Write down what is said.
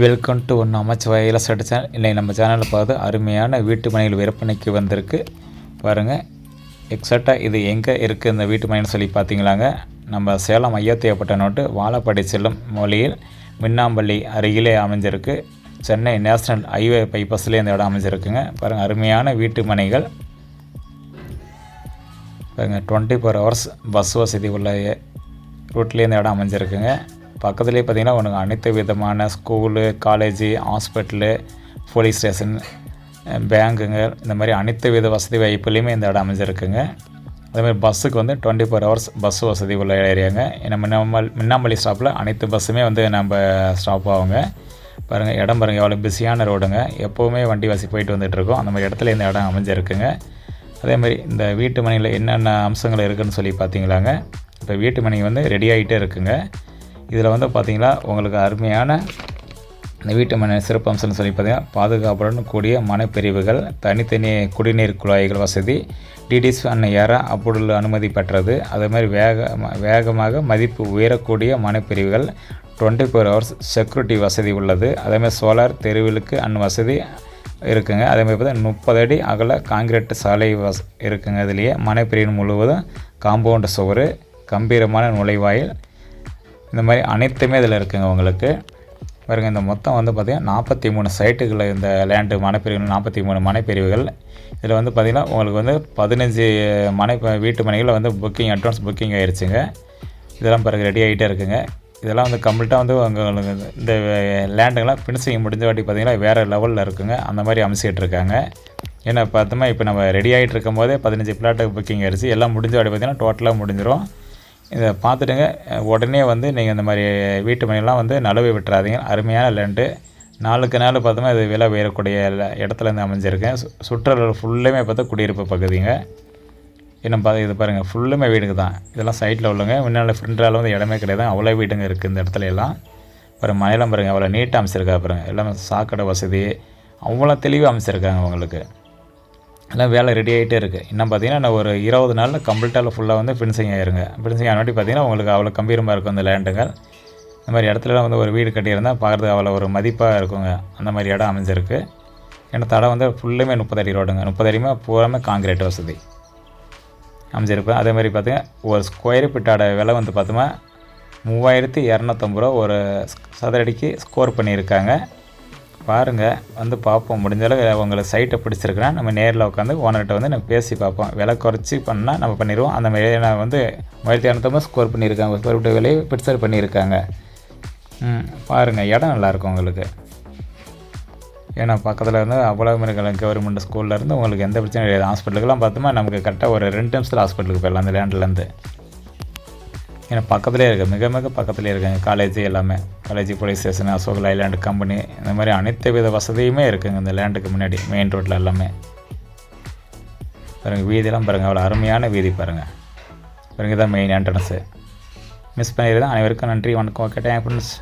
Welcome to one அமைச்சர் சட்ட channel இல்லை நம்ம சேனலில் பார்த்து அருமையான வீட்டு மனைகள் விற்பனைக்கு வந்திருக்கு. பாருங்கள் எக்ஸாக்டாக இது எங்கே இருக்குது இந்த வீட்டு மனைன்னு சொல்லி பார்த்தீங்களாங்க. நம்ம சேலம் ஐயத்தியப்பட்ட நோட்டு வாழப்பாடி செல்லும் மொழியில் மின்னாம்பள்ளி அருகிலே அமைஞ்சிருக்கு. சென்னை நேஷனல் ஹைவே பைபாஸ்லேயே இந்த இடம் அமைஞ்சிருக்குங்க. பாருங்கள் அருமையான வீட்டு மனைகள். பாருங்கள் டுவெண்ட்டி ஃபோர் ஹவர்ஸ் பஸ் வசதி உள்ள ரூட்லேயே இந்த இடம் அமைஞ்சிருக்குங்க. பக்கத்துலேயே பார்த்தீங்கன்னா உனக்கு அனைத்து விதமான school college hospital police station பேங்குங்க இந்த மாதிரி அனைத்து வித வசதி வாய்ப்புலையுமே இந்த இடம் அமைஞ்சிருக்குங்க. அதேமாதிரி பஸ்ஸுக்கு வந்து டுவெண்ட்டி ஃபோர் ஹவர்ஸ் பஸ் வசதி உள்ள ஏரியாங்க. ஏன்னா மின்னாமல் மின்னாம்பள்ளி ஸ்டாப்பில் அனைத்து பஸ்ஸுமே வந்து நம்ம ஸ்டாப் ஆகுங்க. பாருங்கள் இடம் பாருங்கள் எவ்வளோ பிஸியான ரோடுங்க எப்போவுமே வண்டி வசதி போயிட்டு வந்துட்டுருக்கோம். அந்த மாதிரி இடத்துல இந்த இடம் அமைஞ்சிருக்குங்க. அதே மாதிரி இந்த வீட்டு மனையில் என்னென்ன அம்சங்கள் இருக்குதுன்னு சொல்லி பார்த்தீங்களாங்க. இப்போ வீட்டு மனை வந்து ரெடி ஆகிட்டே இருக்குங்க. இதில் வந்து பார்த்திங்கன்னா உங்களுக்கு அருமையான இந்த வீட்டு மனை சிறப்பம்சம்னு சொல்லி பார்த்தீங்கன்னா பாதுகாப்புடன் கூடிய மனப்பிரிவுகள் தனித்தனி குடிநீர் குழாய்கள் வசதி டிடிஸ் அண்ணன் ஏற அப்பொழுது அனுமதி பெற்றது. அதே மாதிரி வேக வேகமாக மதிப்பு உயரக்கூடிய மனப்பிரிவுகள் டுவெண்ட்டி ஃபோர் ஹவர்ஸ் செக்யூரிட்டி வசதி உள்ளது. அதேமாதிரி சோலார் தெருவிலுக்கு அன் வசதி இருக்குங்க. அதேமாதிரி பார்த்தா முப்பது அடி அகல காங்கிரீட் சாலை வஸ் இருக்குங்க. அதுலேயே மனைப்பிரிவு முழுவதும் காம்பவுண்டு சுவர் கம்பீரமான நுழைவாயில் இந்த மாதிரி அனைத்துமே இதில் இருக்குங்க உங்களுக்கு. பாருங்க இந்த மொத்தம் வந்து பார்த்திங்கன்னா நாற்பத்தி மூணு சைட்டுகளில் இந்த லேண்டு மனைப்பிரிவுகள் நாற்பத்தி மூணு மனைப்பிரிவுகள். இதில் வந்து பார்த்திங்கன்னா உங்களுக்கு வந்து பதினஞ்சு மனை வீட்டு மனைகளில் வந்து புக்கிங் அட்வான்ஸ் புக்கிங் ஆயிடுச்சுங்க இதெல்லாம் பிறகு ரெடி ஆகிட்டே இருக்குங்க. இதெல்லாம் வந்து கம்ப்ளீட்டாக வந்து உங்களுக்கு இந்த லேண்டுங்கெல்லாம் ஃபினிஷிங் முடிஞ்ச வாட்டி பார்த்திங்கன்னா வேறு லெவலில் இருக்குங்க. அந்த மாதிரி அமைச்சிக்கிட்டு இருக்காங்க. ஏன்னா பார்த்தோமா இப்போ நம்ம ரெடி ஆகிட்டு இருக்கும் போதே பதினஞ்சு பிளாட்டுக்கு புக்கிங் ஆயிடுச்சு எல்லாம் முடிஞ்ச வாட்டி பார்த்திங்கன்னா டோட்டலாக முடிஞ்சிடும் இதை பார்த்துட்டுங்க. உடனே வந்து நீங்கள் இந்த மாதிரி வீட்டு மனையெல்லாம் வந்து நழுவி விட்டுறாதீங்க. அருமையான லேண்டு நாளுக்கு நாள் பார்த்தோம்னா இது விலை உயரக்கூடிய இடத்துலேருந்து அமைஞ்சிருக்கேன் சு சுற்றுலா ஃபுல்லுமே பார்த்தா குடியிருப்பு பகுதிங்க. இன்னும் பார்த்து இது பாருங்கள் ஃபுல்லுமே வீடுங்க தான். இதெல்லாம் சைட்டில் உள்ளங்க. முன்னால் ஃப்ரெண்டால் வந்து இடமே கிடையாது. அவ்வளோ வீடுங்க இருக்குது இந்த இடத்துல எல்லாம். அப்புறம் மனையெல்லாம் பாருங்கள் அவ்வளோ நீட்டாக அமைச்சிருக்கா பாருங்கள் எல்லாமே சாக்கடை வசதி. அவ்வளோ தெளிவாக அமைச்சிருக்காங்க உங்களுக்கு. எல்லாம் வேலை ரெடி ஆகிட்டே இருக்குது இன்னும் பார்த்தீங்கன்னா நான் ஒரு இருபது நாளில் கம்ப்ளீட்டாக ஃபுல்லாக வந்து ஃபினிஷிங் ஆயிருங்க. ஃபினிஷிங் ஆனாட்டி பார்த்தீங்கன்னா உங்களுக்கு அவ்வளோ கம்பீரமாக இருக்கும் இந்த லேண்டுகள் இந்த மாதிரி இடத்துலலாம் வந்து ஒரு வீடு கட்டியிருந்தால் பார்க்குறதுக்கு அவ்வளோ ஒரு மதிப்பாக இருக்குங்க. அந்த மாதிரி இடம் அமைஞ்சிருக்கு. ஏன்னா தடம் வந்து ஃபுல்லுமே முப்பது அடி ரோடுங்க முப்பது பூராமே காங்கிரீட் வசதி. அமைஞ்சிருப்பேன் அதே மாதிரி பார்த்தீங்கன்னா ஒரு ஸ்கொயர் ஃபீட்டோட விலை வந்து பார்த்தோம்னா மூவாயிரத்தி இரநூத்தம்பது ரூபா ஒரு சதுரடிக்கு ஸ்கோர் பண்ணியிருக்காங்க. பாருங்கள் வந்து பார்ப்போம். முடிஞ்சளவு உங்களை உங்களுக்கு சைட்டை பிடிச்சிருக்குன்னா நம்ம நேரில் உட்காந்து ஓனர்கிட்ட வந்து நம்ம பேசி பார்ப்போம். விலை குறைச்சி பண்ணால் நம்ம பண்ணிடுவோம். அந்த மாதிரி நான் வந்து மூவாயிரத்தி இரநூத்தம்பது ஸ்கோர் பண்ணியிருக்காங்க. ஸ்கோர் ஃபீட் விலையை பிடிச்சர் பண்ணியிருக்காங்க. ம் பாருங்கள் இடம் நல்லாயிருக்கும் உங்களுக்கு. ஏன்னா பக்கத்தில் வந்து அவ்வளோ மிருகங்கள் கவர்மெண்ட் ஸ்கூல்லேருந்து உங்களுக்கு எந்த பிரச்சனையும் கிடையாது ஹாஸ்பிட்டலுக்குலாம் பார்த்தோம்னா நமக்கு கரெக்டாக ஒரு ரெண்டு நிமிஷத்தில் ஹாஸ்பிட்டலுக்கு போயிடலாம் அந்த லேண்ட்லேருந்து ஏன்னா பக்கத்துலேயே இருக்குது மிக மிக பக்கத்துலேயே இருக்குங்க காலேஜ் எல்லாமே. College police station Ashok Leyland company இந்த மாதிரி அனைத்து வித வசதியுமே இருக்குங்க இந்த லேண்டுக்கு முன்னாடி மெயின் ரோட்டில் எல்லாமே. பாருங்கள் வீதியெல்லாம் பாருங்கள் அவ்வளோ அருமையான வீதி பாருங்கள் பாருங்க தான் மெயின் என்ட்ரன்ஸு மிஸ் பண்ணிடுறேன் அனைவருக்கும் நன்றி வணக்கம். Okay thank friends